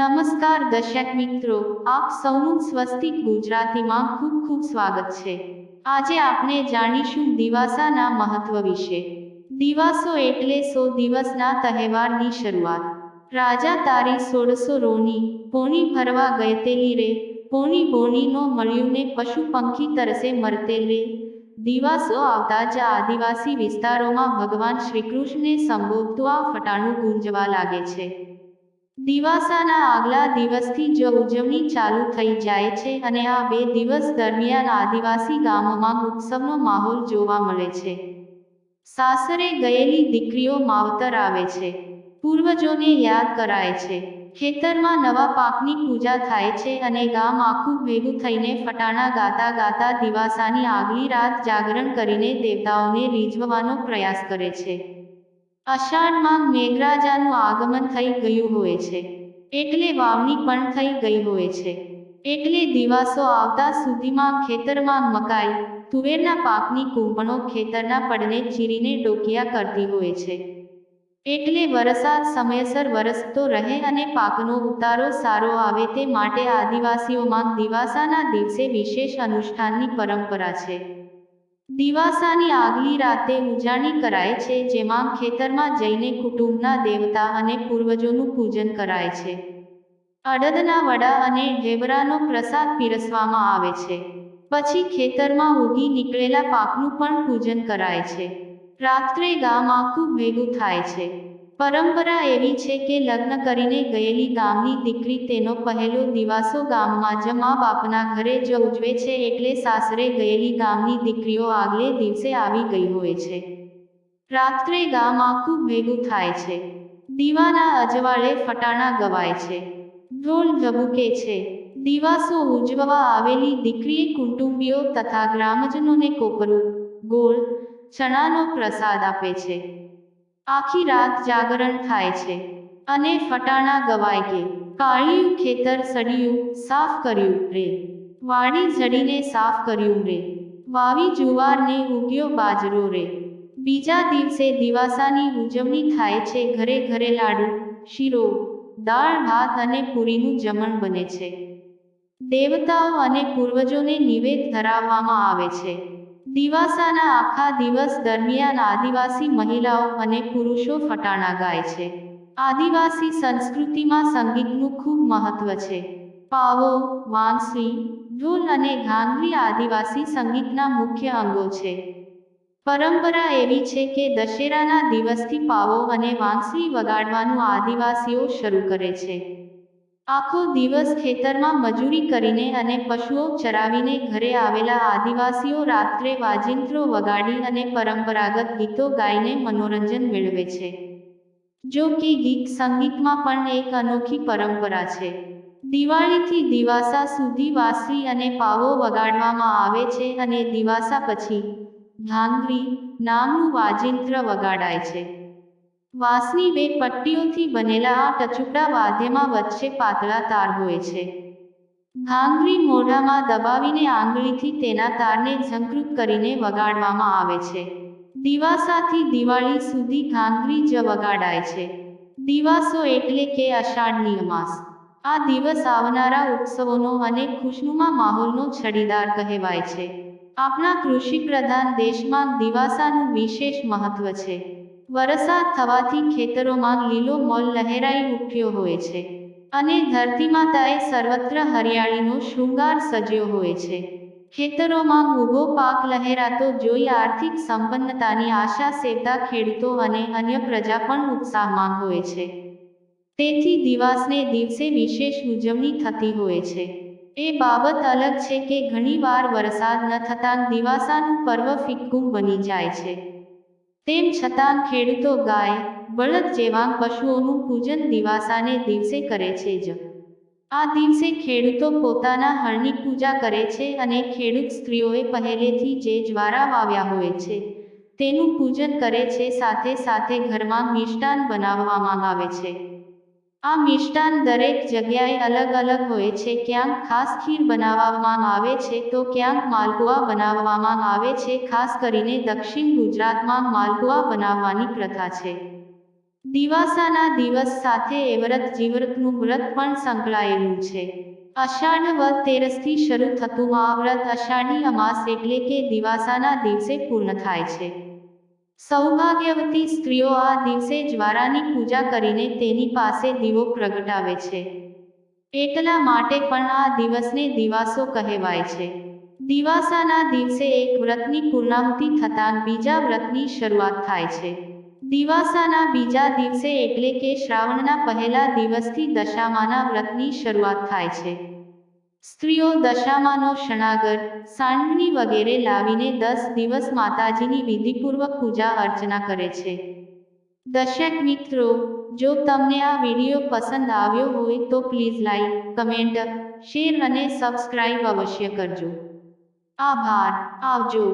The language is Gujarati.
નમસ્કાર દર્શક મિત્રો, આપ સૌનું સ્વસ્તિક ગુજરાતીમાં ખૂબ ખૂબ સ્વાગત છે. આજે આપણે જાણીશું દિવાસાના મહત્વ વિશે. દિવાસો એટલે સો દિવસના તહેવારની શરૂઆત. રાજા તારી સોળસો રોની, પોની ફરવા ગયતેલી રે, પોની બોનીનો મળ્યું ને પશુ પંખી તરસે મરતે રે. દિવાસો આવતા જ આદિવાસી વિસ્તારોમાં ભગવાન શ્રીકૃષ્ણને સંબોધતું આ ફટાણું ગુંજવા લાગે છે. દિવાસાના આગલા દિવસથી જ ઉજવણી ચાલુ થઈ જાય છે અને આ બે દિવસ દરમિયાન આદિવાસી ગામોમાં ઉત્સવનો માહોલ જોવા મળે છે. સાસરે ગયેલી દીકરીઓ માવતર આવે છે. પૂર્વજોને યાદ કરાય છે. ખેતરમાં નવા પાકની પૂજા થાય છે અને ગામ આખું ભેગું થઈને ફટાણા ગાતા ગાતા દિવાસાની આગલી રાત જાગરણ કરીને દેવતાઓને રીઝવવાનો પ્રયાસ કરે છે. અષાઢમાં મેઘરાજાનું આગમન થઈ ગયું હોય છે. એટલે વાવણી પણ થઈ ગઈ હોય છે. એટલે દિવાસો આવતા સુધીમાં ખેતરમાં મકાઈ, તુવેરના પાકની કૂંપણો ખેતરના પડને ચીરીને ડોકિયા કરતી હોય છે. એટલે વરસાદ સમયસર વરસતો રહે અને પાકનો ઉતારો સારો આવે તે માટે આદિવાસીઓમાં દિવાસાના દિવસે વિશેષ અનુષ્ઠાનની પરંપરા છે. દિવાસાની આગલી રાતે ઉજાણી કરાય છે, જેમાં ખેતરમાં જઈને કુટુંબના દેવતા અને પૂર્વજોનું પૂજન કરાય છે. અડદના વડા અને ઢેબરાનો પ્રસાદ પીરસવામાં આવે છે. પછી ખેતરમાં ઉગી નીકળેલા પાકનું પણ પૂજન કરાય છે. રાત્રે ગામ આખું ભેગું થાય છે. પરંપરા એવી છે કે લગ્ન કરીને ગયેલી ગામની દીકરી તેનો પહેલો દિવાસો ગામમાં જ મા બાપના ઘરે જ ઉજવે છે એટલે સાસરે ગયેલી ગામની દીકરીઓ આગલે દિવસે આવી ગઈ હોય છે. રાત્રે ગામ આખું ભેગું થાય છે. દીવાના અજવાળે ફટાણા ગવાય છે. ઢોલ ઝબુકે છે. દિવાસો ઉજવવા આવેલી દીકરીએ કુટુંબીઓ તથા ગ્રામજનોને કોપરું, ગોળ, ચણાનો પ્રસાદ આપે છે. આખી રાત જાગરણ થાય છે અને ફટાણા ગવાય કે કાળિયું ખેતર સડિયું સાફ કર્યું રે. વાડી જડીને સાફ કર્યું રે. વાવી જુવારને ઉગ્યો બાજરો રે. બીજા દિવસે દિવાસાની ઉજવણી થાય છે ઘરે ઘરે લાડુ, શીરો, દાળ, ભાત અને પૂરીનું જમણ બને છે. દેવતાઓ અને પૂર્વજોને નિવેદ ધરાવવામાં આવે છે. દિવાસાના આખા દિવસ દરમિયાન આદિવાસી મહિલાઓ અને પુરુષો ફટાણા ગાય છે. આદિવાસી સંસ્કૃતિમાં સંગીતનું ખૂબ મહત્વ છે. પાવો, વાંસળી, ઢોલ અને ઘાંગરી આદિવાસી સંગીતના મુખ્ય અંગો છે. પરંપરા એવી છે કે દશેરાના દિવસથી પાવો અને વાંસળી વગાડવાનું આદિવાસીઓ શરૂ કરે છે. આખો દિવસ ખેતરમાં મજૂરી કરીને અને પશુઓ ચરાવીને ઘરે આવેલા આદિવાસીઓ રાત્રે વાજિંત્રો વગાડી અને પરંપરાગત ગીતો ગાઈને મનોરંજન મેળવે છે. જો કે ગીત સંગીતમાં પણ એક અનોખી પરંપરા છે. દિવાળીથી દિવાસા સુધી વાસી અને પાવો વગાડવામાં આવે છે અને દિવાસા પછી ઘાંગરી નામનું વાજિંત્ર વગાડાય છે. વાંસની બે પટ્ટીઓથી બનેલા આ ટચુકડા વાદ્યમાં વચ્ચે પાતળા તાર હોય છે. ઘાંગરી મોઢામાં દબાવીને આંગળીથી તેના તારને ઝંકૃત કરીને વગાડવામાં આવે છે. દિવાસાથી દિવાળી સુધી ઘાંગરી જ વગાડાય છે. દિવાસો એટલે કે અષાઢની અમાસ આ દિવસ આવનારા ઉત્સવોનો અને ખુશનુમા માહોલનો છડીદાર કહેવાય છે. આપણા કૃષિ પ્રધાન દેશમાં દિવાસાનું વિશેષ મહત્વ છે. વરસાદ થવાથી ખેતરોમાં લીલો મોલ લહેરાઈ ઉઠ્યો હોય છે અને ધરતી માતાએ સર્વત્ર હરિયાળીનો શૃંગાર સજ્યો હોય છે. ખેતરોમાં ઊભો પાક લહેરાતો જોઈ આર્થિક સંપન્નતાની આશા સેવતા ખેડૂતો અને અન્ય પ્રજા પણ ઉત્સાહમાં હોય છે. તેથી દિવાસને દિવસે વિશેષ ઉજવણી થતી હોય છે. એ બાબત અલગ છે કે ઘણીવાર વરસાદ ન થતાં દિવાસાનું પર્વ ફિક્કું બની જાય છે. તેમ છતાં ખેડૂતો ગાય, બળદ જેવા પશુઓનું પૂજન દિવાસાને દિવસે કરે છે જ. આ દિવસે ખેડૂતો પોતાના હળની પૂજા કરે છે અને ખેડૂત સ્ત્રીઓએ પહેલેથી જે જ્વારા વાવ્યા હોય છે, તેનું પૂજન કરે છે સાથે સાથે ઘરમાં મિષ્ટાન બનાવવામાં આવે છે. આ મિષ્ટાન દરેક જગ્યાએ અલગ અલગ હોય છે. ક્યાંક ખાસ ખીર બનાવવામાં આવે છે તો ક્યાંક માલપુઆ બનાવવામાં આવે છે. ખાસ કરીને દક્ષિણ ગુજરાતમાં માલપુઆ બનાવવાની પ્રથા છે. દિવાસાના દિવસ સાથે એ વ્રત જીવ્રતનું વ્રત પણ સંકળાયેલું છે. અષાઢ વદ તેરસથી શરૂ થતું આ વ્રત અષાઢી અમાસ એટલે કે દિવાસાના દિવસે પૂર્ણ થાય છે. સૌભાગ્યવતી સ્ત્રીઓ આ દિવસે જ્વારાની પૂજા કરીને તેની પાસે દીવો પ્રગટાવે છે. એટલા માટે પણ આ દિવસને દિવાસો કહેવાય છે. દિવાસાના દિવસે એક વ્રતની પૂર્ણાહુતિ થતાં બીજા વ્રતની શરૂઆત થાય છે. દિવાસાના બીજા દિવસે એટલે કે શ્રાવણના પહેલા દિવસથી દશામાના વ્રતની શરૂઆત થાય છે. સ્ત્રીઓ દશામાનો શણાગર, સાંડણી વગેરે લાવીને દસ દિવસ માતાજીની વિધિપૂર્વક પૂજા અર્ચના કરે છે. દર્શક મિત્રો, જો તમને આ વીડિયો પસંદ આવ્યો હોય તો પ્લીઝ લાઈક, કમેન્ટ, શેર અને સબસ્ક્રાઈબ અવશ્ય કરજો. આભાર, આવજો.